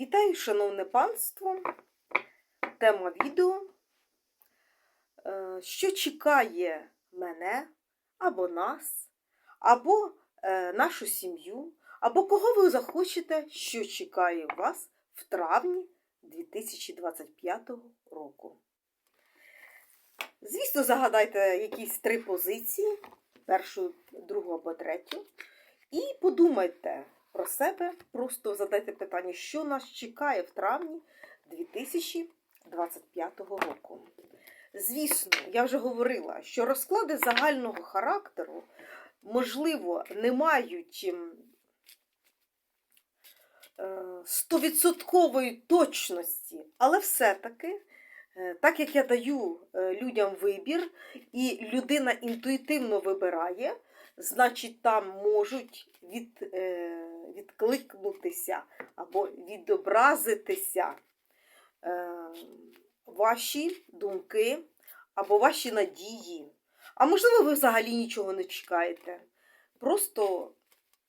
Вітаю, шановне панство. Тема відео. Е, Що чекає мене або нас, або е, нашу сім'ю, або кого ви захочете, що чекає вас в травні 2025 року. Звісно, загадайте якісь три позиції, першу, другу або третю, і подумайте про себе, просто задайте питання, що нас чекає в травні 2025 року. Звісно, я вже говорила, що розклади загального характеру, можливо, не мають ем, е, стовідсоткової точності, але все-таки, е, так як я даю е, людям вибір, і людина інтуїтивно вибирає, значить там можуть від, е, відкликнутися або відобразитися е, ваші думки або ваші надії. А можливо, ви взагалі нічого не чекаєте. Просто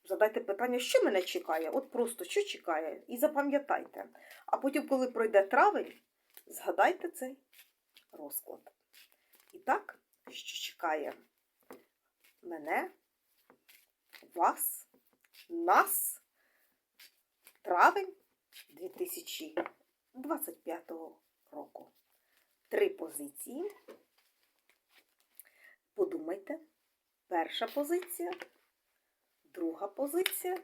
задайте питання, що мене чекає? От просто що чекає? І запам'ятайте. А потім, коли пройде травень, згадайте цей розклад. І так, що чекає мене, вас, нас, травень 2025 року. Три позиції. Подумайте. Перша позиція, друга позиція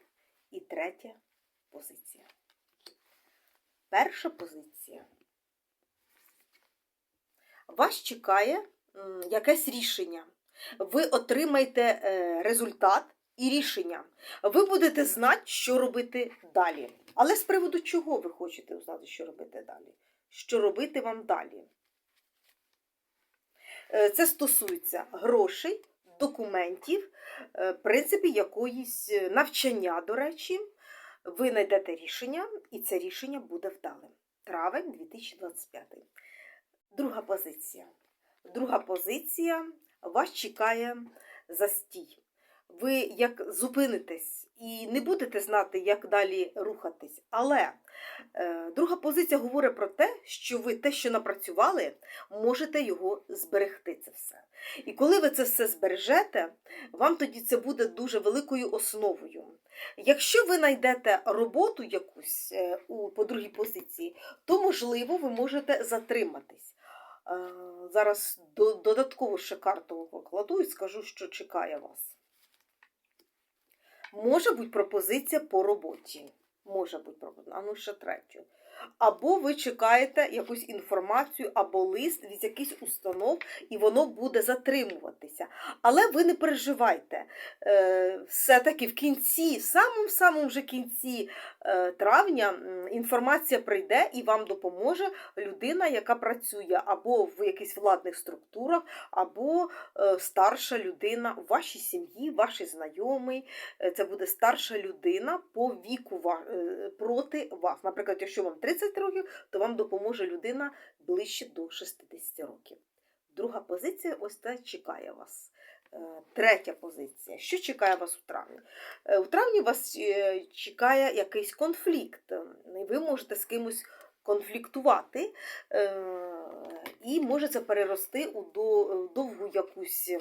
і третя позиція. Перша позиція. Вас чекає якесь рішення. Ви отримаєте е, результат і рішення. Ви будете знати, що робити далі. Але з приводу чого ви хочете знати, що робити далі? Що робити вам далі? Е, Це стосується грошей, документів, е, в принципі, якоїсь е, навчання, до речі. Ви знайдете рішення, і це рішення буде вдалим. Травень 2025. Друга позиція. Друга позиція вас чекає застій. Ви як зупинитесь і не будете знати, як далі рухатись. Але е, друга позиція говорить про те, що ви те, що напрацювали, можете його зберегти. Це все. І коли ви це все збережете, вам тоді це буде дуже великою основою. Якщо ви знайдете роботу якусь е, у, по другій позиції, то можливо ви можете затриматись. Е, Зараз до- додатково ще карту покладу і скажу, що чекає вас. Може бути пропозиція по роботі. Може бути пропозиція, а ну ще третю. Або ви чекаєте якусь інформацію або лист від якихось установ, і воно буде затримуватися. Але ви не переживайте. Е, Все-таки в кінці, самому-самому вже кінці е, травня інформація прийде і вам допоможе людина, яка працює або в якихось владних структурах, або е, старша людина в вашій сім'ї, вашій знайомий. Це буде старша людина по віку проти вас. Наприклад, якщо вам 30 років, то вам допоможе людина ближче до 60 років. Друга позиція ось це чекає вас. Е, Третя позиція. Що чекає вас у травні? Е, У травні вас е, чекає якийсь конфлікт. Ви можете з кимось конфліктувати, і може це перерости у довгу якусь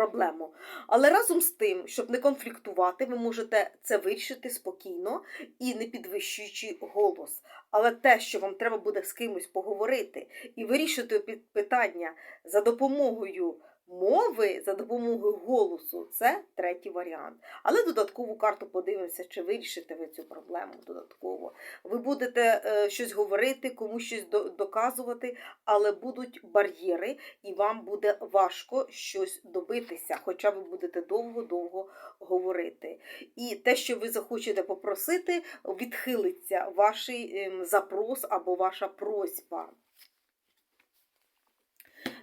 проблему. Але разом з тим, щоб не конфліктувати, ви можете це вирішити спокійно і не підвищуючи голос. Але те, що вам треба буде з кимось поговорити і вирішити питання за допомогою мови, за допомогою голосу, це третій варіант. Але додаткову карту подивимося, чи вирішите ви цю проблему додатково. Ви будете е, щось говорити, комусь щось доказувати, але будуть бар'єри, і вам буде важко щось добитися, хоча ви будете довго-довго говорити. І те, що ви захочете попросити, відхилиться ваш ем, запрос або ваша просьба.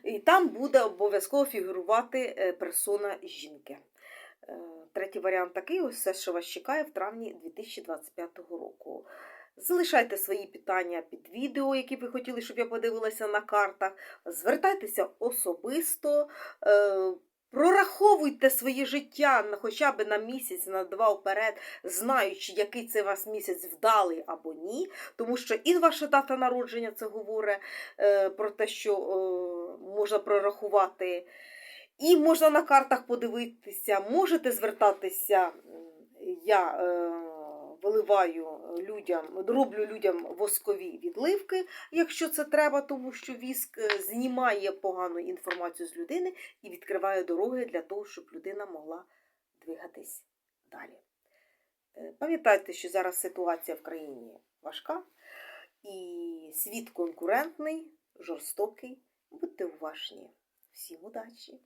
І там буде обов'язково фігурувати е, персона жінки. Е, Третій варіант такий: ось все, що вас чекає в травні 2025 року. Залишайте свої питання під відео, які ви хотіли, щоб я подивилася на картах. Звертайтеся особисто. Прораховуйте своє життя хоча б на місяць, на два вперед, знаючи, який це вас місяць вдалий або ні, тому що і ваша дата народження це говорить е, про те, що е, можна прорахувати, і можна на картах подивитися, можете звертатися. Я е, виливаю людям, роблю людям воскові відливки, якщо це треба, тому що віск е, знімає погану інформацію з людини і відкриває дороги для того, щоб людина могла двигатись далі. Е, Пам'ятайте, що зараз ситуація в країні важка, і світ конкурентний, жорстокий. Будьте уважні. Всім удачі!